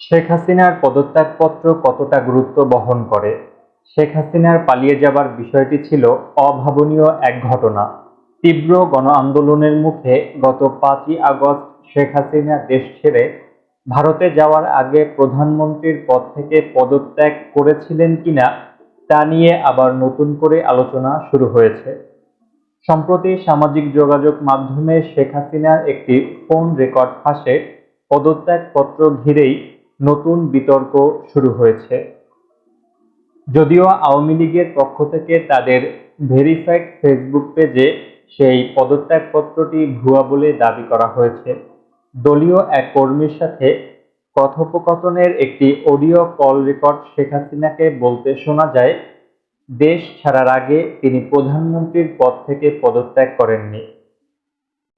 শেখ হাসিনার পদত্যাগপত্র কতটা গুরুত্ব বহন করে? শেখ হাসিনার পালিয়ে যাবার বিষয়টি ছিল অভাবনীয় এক ঘটনা। তীব্র গণ আন্দোলনের মুখে গত পাঁচই আগস্ট শেখ হাসিনা দেশ ছেড়ে ভারতে যাওয়ার আগে প্রধানমন্ত্রীর পদ থেকে পদত্যাগ করেছিলেন কিনা, তা নিয়ে আবার নতুন করে আলোচনা শুরু হয়েছে। সম্প্রতি সামাজিক যোগাযোগ মাধ্যমে শেখ হাসিনার একটি ফোন রেকর্ড ফাঁসে পদত্যাগপত্র ঘিরেই নতুন বিতর্ক শুরু হয়েছে। যদিও আওয়ামী লীগের পক্ষ থেকে তাদের ভেরিফাইড ফেসবুক পেজে সেই পদত্যাগপত্রটি ভুয়া বলে দাবি করা হয়েছে। দলীয় এক কর্মীর সাথে কথোপকথনের একটি অডিও কল রেকর্ড শেখ হাসিনাকে বলতে শোনা যায়, দেশ ছাড়ার আগে তিনি প্রধানমন্ত্রীর পদ থেকে পদত্যাগ করেননি।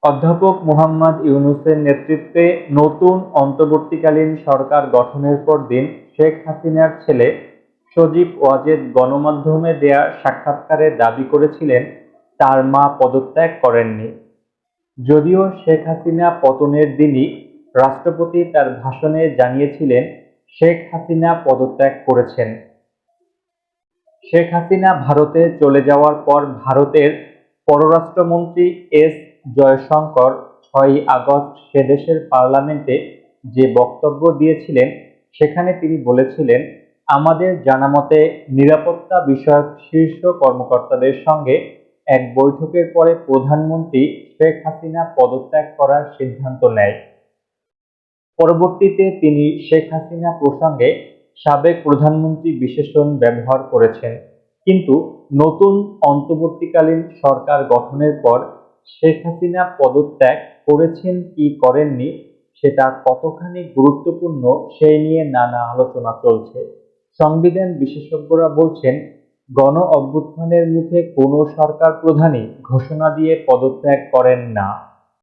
অধ্যাপক মোহাম্মদ ইউনুসের নেতৃত্বে নতুন অন্তর্বর্তীকালীন সরকার গঠনের পর দিন শেখ হাসিনার ছেলে সজীব ওয়াজেদ গণমাধ্যমে দেয়া সাক্ষাৎকারে দাবি করেছিলেন, তার মা পদত্যাগ করেননি। যদিও শেখ হাসিনা পতনের দিনই রাষ্ট্রপতি তার ভাষণে জানিয়েছিলেন, শেখ হাসিনা পদত্যাগ করেছেন। শেখ হাসিনা ভারতে চলে যাওয়ার পর ভারতের পররাষ্ট্রমন্ত্রী এস জয়শঙ্কর ছয়ই আগস্ট সে দেশের পার্লামেন্টে যে বক্তব্য দিয়েছিলেন, সেখানে তিনি বলেছিলেন, আমাদের জানামতে নিরাপত্তা বিষয়ক শীর্ষ কর্মকর্তাদের সঙ্গে এক বৈঠকের পরে প্রধানমন্ত্রী শেখ হাসিনা পদত্যাগ করার সিদ্ধান্ত নেয়। পরবর্তীতে তিনি শেখ হাসিনা প্রসঙ্গে সাবেক প্রধানমন্ত্রী বিশেষণ ব্যবহার করেছেন। কিন্তু নতুন অন্তর্বর্তীকালীন সরকার গঠনের পর শেখ হাসিনা পদত্যাগ করেছেন কি করেননি, সেটা কতখানি গুরুত্বপূর্ণ সেই নিয়ে নানা আলোচনা চলছে। সংবিধান বিশেষজ্ঞরা বলছেন, গণ অভ্যুত্থানের মুখে কোনো সরকার প্রধানই ঘোষণা দিয়ে পদত্যাগ করেন না।